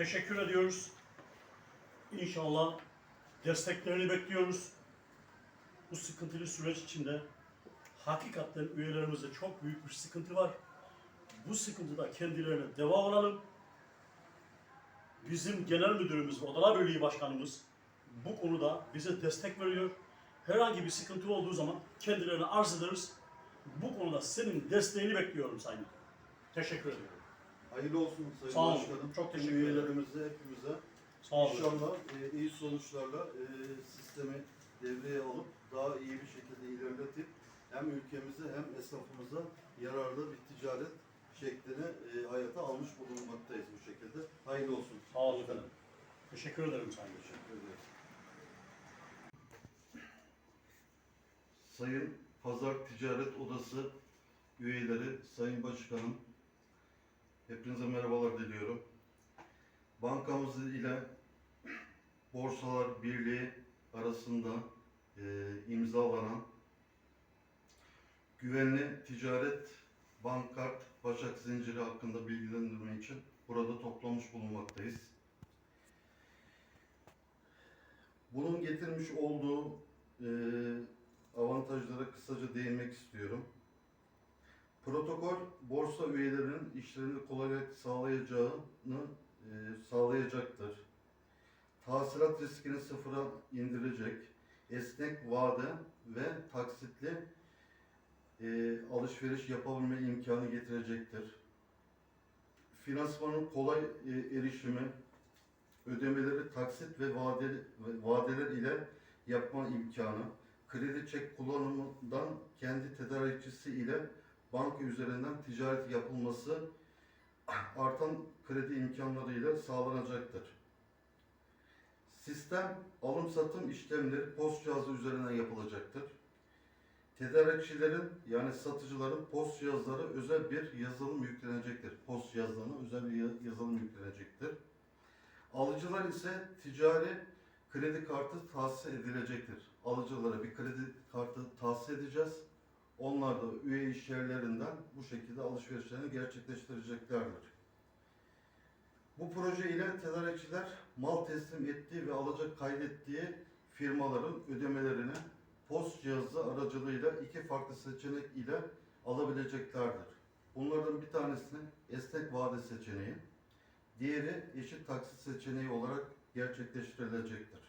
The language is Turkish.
teşekkür ediyoruz. İnşallah desteklerini bekliyoruz. Bu sıkıntılı süreç içinde hakikaten üyelerimizde çok büyük bir sıkıntı var. Bu sıkıntıda kendilerine deva olalım. Bizim genel müdürümüz ve Odalar Birliği Başkanımız bu konuda bize destek veriyor. Herhangi bir sıkıntı olduğu zaman kendilerine arz ederiz. Bu konuda senin desteğini bekliyorum Sayın. Teşekkür ediyorum. Hayırlı olsun Sayın Sağ olun. Başkanım. Çok teşekkür ederim. Üyelerimize, hepimize. Sağ olun. İnşallah e, iyi sonuçlarla e, sistemi devreye alıp daha iyi bir şekilde ilerletip hem ülkemize hem esnafımıza yararlı bir ticaret şeklini e, hayata almış bulunmaktayız bu şekilde. Hayırlı olsun. Sağ olun efendim. Teşekkür ederim Sayın. Teşekkür ederim. Sayın Pazar Ticaret Odası üyeleri, Sayın Başkanım, hepinize merhabalar diliyorum. Bankamız ile Borsalar Birliği arasında e, imzalanan güvenli ticaret bankart başak zinciri hakkında bilgilendirme için burada toplamış bulunmaktayız. Bunun getirmiş olduğu e, avantajlara kısaca değinmek istiyorum. Protokol borsa üyelerinin işlerini kolaylık sağlayacağını e, sağlayacaktır. Tahsilat riskini sıfıra indirecek, esnek vade ve taksitli e, alışveriş yapabilme imkanı getirecektir. Finansmanın kolay e, erişimi, ödemeleri taksit ve vadeli, vadeler ile yapma imkanı, kredi çek kullanımından kendi tedarikçisi ile banka üzerinden ticaret yapılması artan kredi imkanlarıyla sağlanacaktır. Sistem alım satım işlemleri post cihazı üzerinden yapılacaktır. Tedarikçilerin yani satıcıların post cihazları özel bir yazılım yüklenecektir. Post cihazlarına özel bir ya- yazılım yüklenecektir. Alıcılar ise ticari kredi kartı tahsis edilecektir. Alıcılara bir kredi kartı tahsis edeceğiz. Onlar da üye iş yerlerinden bu şekilde alışverişlerini gerçekleştireceklerdir. Bu proje ile tedarikçiler mal teslim ettiği ve alacak kaydettiği firmaların ödemelerini post cihazı aracılığıyla iki farklı seçenek ile alabileceklerdir. Bunlardan bir tanesini esnek vade seçeneği, diğeri eşit taksit seçeneği olarak gerçekleştirilecektir.